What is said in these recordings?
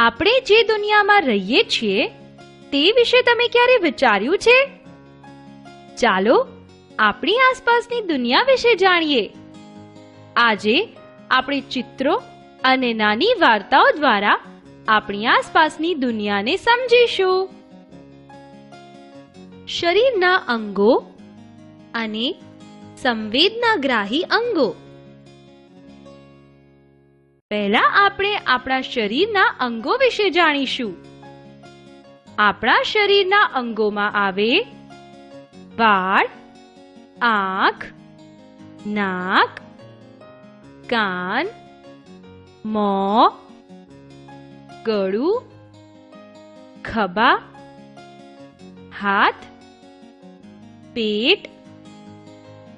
આપણે જે દુનિયામાં રહીએ છીએ, તે વિશે તમે ક્યારે વિચાર્યું છે? ચાલો, આપણી આસપાસની દુનિયા વિશે જાણીએ. આજે, આપણે ચિત્રો અને નાની વાર્તાઓ દ્વારા આપણી આસપાસની દુનિયાને સમજીશું. શરીરના અંગો અને સંવેદનાગ્રાહી અંગો. પહેલા આપણે આપણા શરીરના અંગો વિશે જાણીશું. આપણા શરીરના અંગોમાં આવે વાળ, આંખ, નાક, કાન, મોં, ગળું, ખભા, હાથ, પેટ,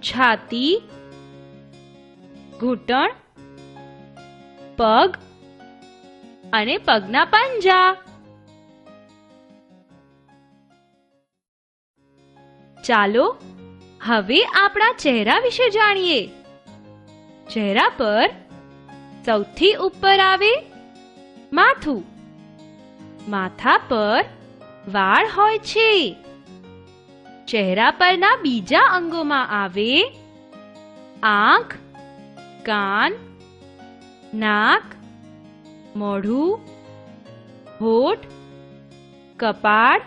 છાતી, ઘૂંટણ પગ અને પગના પંજા. ચાલો હવે આપણા ચહેરા વિશે જાણીએ. ચહેરા પર સૌથી ઉપર આવે માથું. માથા પર વાળ હોય છે. ચહેરા પરના બીજા અંગોમાં આવે આંખ, કાન નાક, મોઢું, હોઠ, કપાળ,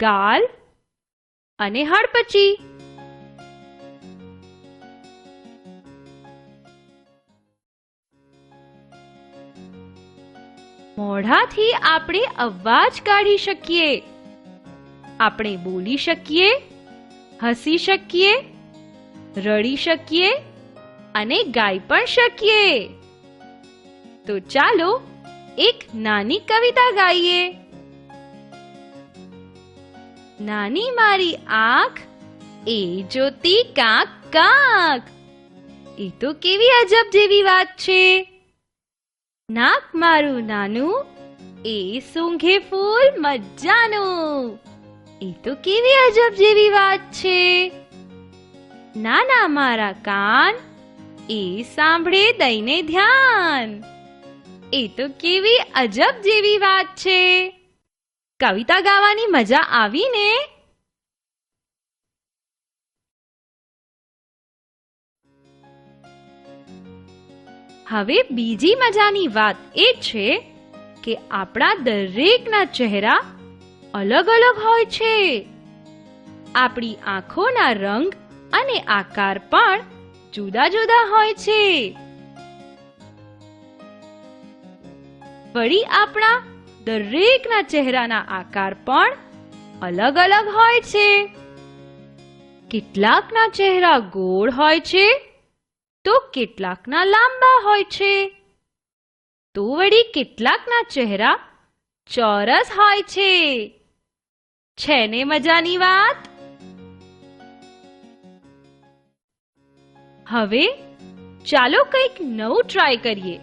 ગાલ અને હડપચી. મોઢાથી આપણે અવાજ કાઢી શકીએ. આપણે બોલી શકીએ, હસી શકીએ, રડી શકીએ અને ગાઈ પણ શકીએ. તો ચાલો એક નાની કવિતા ગાઈએ. નાની મારી આંખ, એ જોતી કાંક કાંક. એ તો કેવી અજબ જેવી વાત છે. નાક મારું નાનું, એ સૂંઘે ફૂલ મજાનું એ તો કેવી અજબ જેવી વાત છે. નાના મારા કાન એ સાંભળે દઈને ધ્યાન. એ તો કેવી અજબ જેવી વાત છે. કવિતા ગાવાની મજા આવી ને? હવે બીજી મજાની વાત એ છે કે આપણા દરેકના ચહેરા અલગ અલગ હોય છે. આપણી આંખોના રંગ અને આકાર પણ જુદા જુદા હોય છે. વળી આપણા દરેકના ચહેરાના આકાર પણ અલગ અલગ હોય છે. કેટલાકના ચહેરા ગોળ હોય છે, તો કેટલાકના લાંબા હોય છે. તો વળી કેટલાકના ચહેરા ચોરસ હોય છે. છે ને મજાની વાત? હવે ચાલો કંઈક નવું ટ્રાય કરીએ.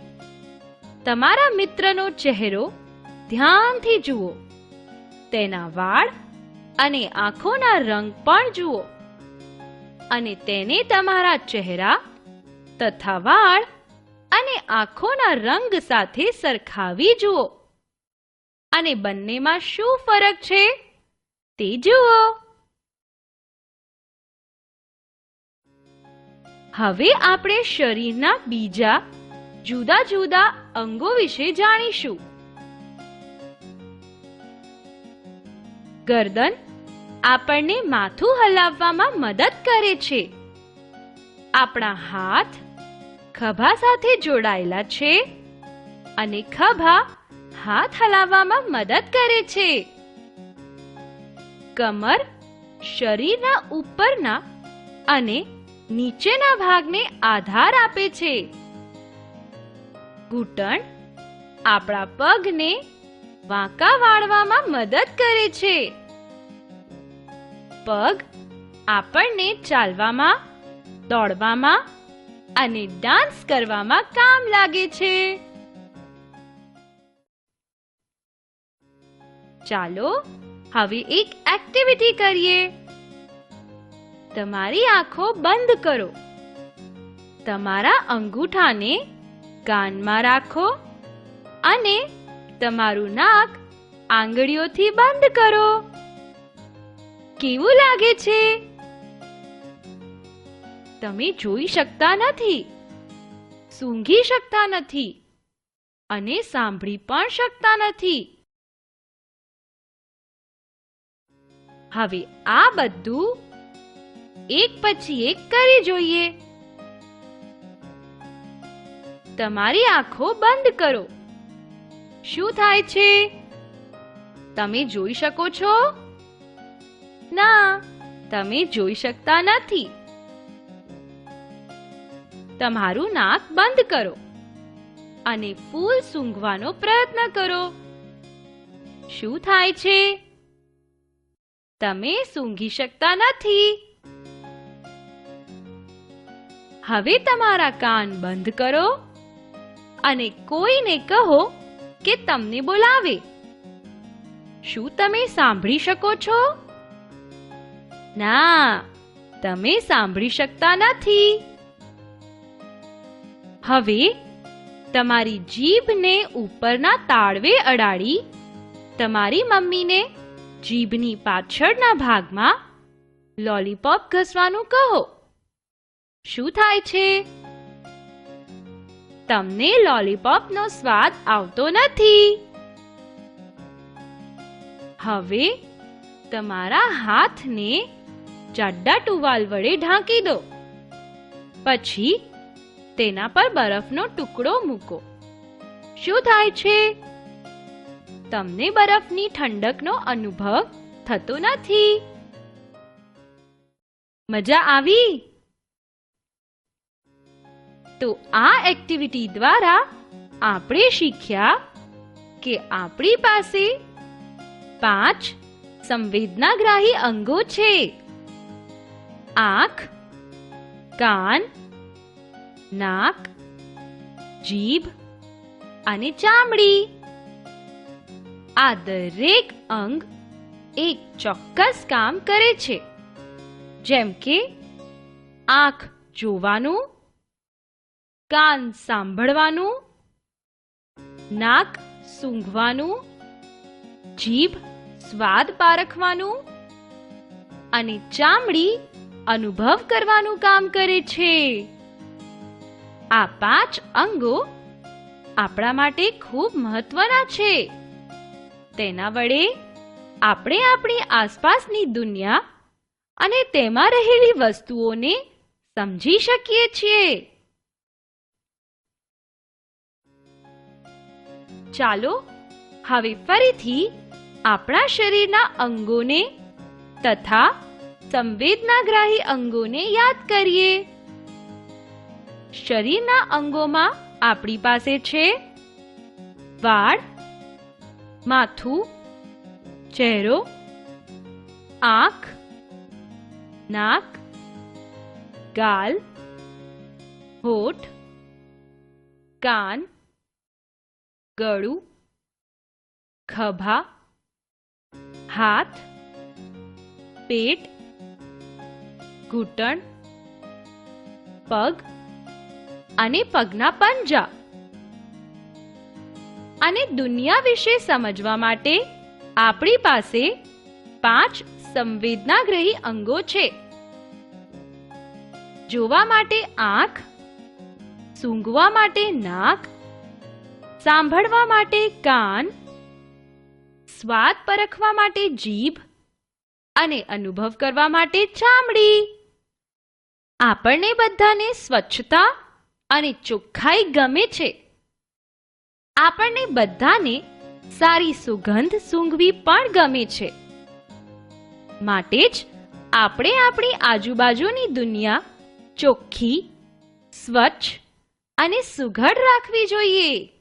તમારા મિત્રનો ચહેરો ધ્યાનથી જુઓ. તેના વાળ અને આંખોના રંગ પણ જુઓ. અને તેને તમારા ચહેરા તથા વાળ અને આંખોના રંગ સાથે સરખાવી જુઓ. અને બંનેમાં શું ફરક છે તે જુઓ. હવે આપણે શરીરના બીજા જુદા જુદા અંગો વિશે જાણીશું. ગરદન આપણને માથું હલાવવામાં મદદ કરે છે. આપણા હાથ ખભા સાથે જોડાયેલા છે અને ખભા હાથ હલાવવામાં મદદ કરે છે. કમર શરીરના ઉપરના અને નીચેના ભાગને આધાર આપે છે. ઘૂંટણ આપણા પગને વાંકા વાળવામાં મદદ કરે છે. પગ આપણને ચાલવામાં, દોડવામાં અને ડાન્સ કરવામાં કામ લાગે છે. ચાલો, હવે એક એક્ટિવિટી કરીએ. તમારી આંખો બંધ કરો. તમારા અંગૂઠાને કાનમાં રાખો અને તમારું નાક આંગળીઓથી બંધ કરો. કેવું લાગે છે? તમે જોઈ શકતા નથી, સૂંઘી શકતા નથી અને સાંભળી પણ શકતા નથી. હવે આ બધું એક પછી એક કરી જોઈએ. તમારી આંખો બંધ કરો. શું થાય છે? તમે જોઈ શકો છો? ના, તમે જોઈ શકતા નથી. તમારું નાક બંધ કરો અને ફૂલ સૂંઘવાનો પ્રયત્ન કરો. શું થાય છે? તમે સૂંઘી શકતા નથી. હવે તમારા કાન બંધ કરો અને કોઈને કહો કે તમને બોલાવે. શું તમે સાંભળી શકો છો? ના, તમે સાંભળી શકતા નથી. હવે તમારી જીભને ઉપરના તાળવે અડાડી તમારી મમ્મીને જીભની પાછળના ભાગમાં લોલીપોપ ઘસવાનું કહો. શું થાય છે? તમને લોલીપોપનો સ્વાદ આવતો નથી. હવે તમારા હાથને જાડા ટુવાલ વડે ઢાંકી દો. પછી તેના પર બરફનો ટુકડો મૂકો. શું થાય છે? તમને બરફની ઠંડકનો અનુભવ થતો નથી. મજા આવી? તો આ એક્ટિવિટી દ્વારા આપણે શીખ્યા કે આપણી પાસે પાંચ સંવેદનાગ્રાહી અંગો છે. આંખ, કાન, નાક, જીભ અને ચામડી. આ દરેક અંગ એક ચોક્કસ કામ કરે છે. જેમ કે આંખ જોવાનું કાન સાંભળવાનું, નાક સૂંઘવાનું, જીભ સ્વાદ પારખવાનું અને ચામડી અનુભવ કરવાનું કામ કરે છે. આ પાંચ અંગો આપણા માટે ખૂબ મહત્વના છે. તેના વડે આપણે આપણી આસપાસની દુનિયા અને તેમાં રહેલી વસ્તુઓને સમજી શકીએ છીએ. ચાલો હવે ફરીથી આપણા શરીરના અંગોને તથા સંવેદનાગ્રાહી અંગોને યાદ કરીએ. શરીરના અંગોમાં આપણી પાસે છે વાળ, માથું, ચહેરો, આંખ, નાક, ગાલ, હોઠ, કાન ગળું, ખભા, હાથ, પેટ, ઘૂંટણ, પગ અને પગના પંજા. અને દુનિયા વિશે સમજવા માટે આપણી પાસે પાંચ સંવેદનાગ્રહી અંગો છે. જોવા માટે આંખ, સૂંઘવા માટે નાક સાંભળવા માટે કાન, સ્વાદ પરખવા માટે જીભ અને અનુભવ કરવા માટે ચામડી. આપણને બધાને સ્વચ્છતા અને ચોખ્ખાઈ ગમે છે. આપણને બધાને સારી સુગંધ સૂંઘવી પણ ગમે છે. માટે જ આપણે આપણી આજુબાજુની દુનિયા ચોખ્ખી, સ્વચ્છ અને સુઘડ રાખવી જોઈએ.